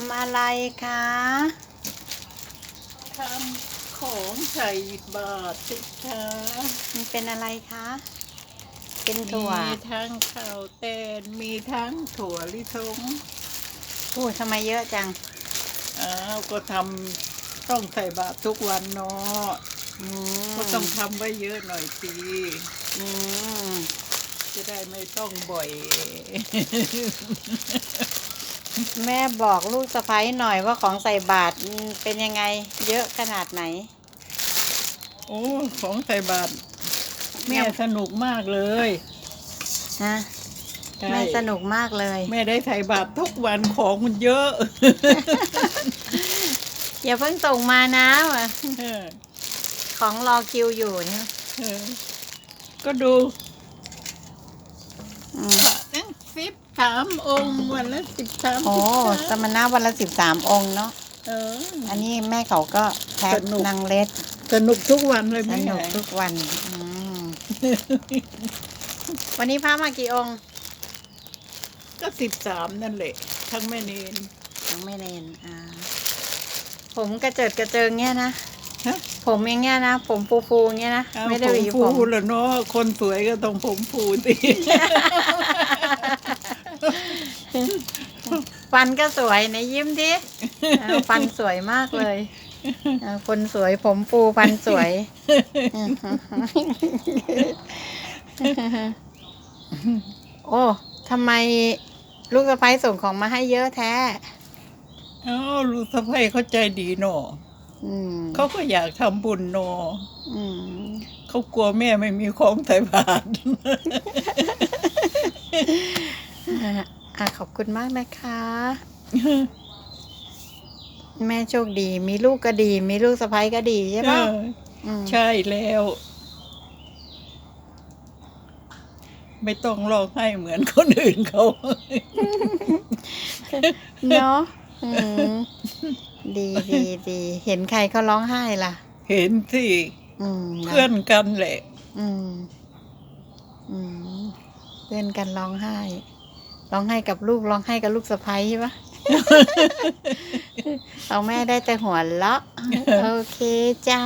ำอะไรคะทำของใส่บาตรสิคะมันเป็นอะไรคะ เป็นถั่ว มีทั้งข้าวแตนมีทั้งถั่วลิสงโอ้ยทำไมเยอะจัง อ้าว ก็ทำต้องใส่บาตรทุกวันเนาะอืมก็ต้องทำไว้เยอะหน่อยสิอืมจะได้ไม่ต้องบ่อย แม่บอกลูกสะพ้ยหน่อยว่าของใส่บาตรอืมเป็นยังไง เยอะขนาดไหน โอ้ ของใส่บาตรแม่สนุกมากเลยฮะใช่แม่สนุกมากเลย แม่ได้ใส่บาตรทุกวันของมันเยอะอย่าเพิ่งส่งมานะว่ะเออของรอคิวอยู่เนี่ยเออก็ดูอืมตั้ง สิบสามองค์วันละสิบสามโอ้สมณะวันละสิบสามองค์เนาะเออ อันนี้แม่เขาก็แพ็คสนุกนางเล็ดสนุกทุกวันเลยสแม่นุกทุกวันอืมวันนี้พระมากี่องค์ก็สิบสามนั่นแหละ ทั้งแม่เนน ยังไม่เนนอ่า ผมกระเจิดกระเจิงเงี้ยนะฮะ ผมอย่างเงี้ยนะ ผมฟูฟูๆเงี้ยนะเอาไม่ได้ผหมวีผฟูมเหรอเนาะคนสวยก็ต้องผมฟูสิ ฟันก็สวยในะยิ้มดิเออฟันสวยมากเลยเออคนสวยผมฟูฟันสวยโอ้ทำไมลูกสะพ้ยส่งของมาให้เยอะแท้ เอ้าลูกสะใภ้เขาใจดีเนาะอืมเขาก็อยากทำบุญเนาะอืมเขากลัวแม่ไม่มีของใส่บาตร อะ อะขอบคุณมากนะคะ แม่โชคดี มีลูกก็ดี มีลูกสะใภ้ก็ดีใช่ปะเออมใช่แล้ว ไม่ต้องร้องไห้เหมือนคนอื่นเขาเนาะอืมดีดีดีเห็นใครเขาร้องไห้ล่ะ เห็นสิอืมเพื่อนกันแหละ อืม อืม เพื่อนกันร้องไห้ ร้องไห้กับลูกร้องไห้กับลูกสะใภ้ใช่ปะเอาแม่ได้แต่หัวเราะโอเคจ้า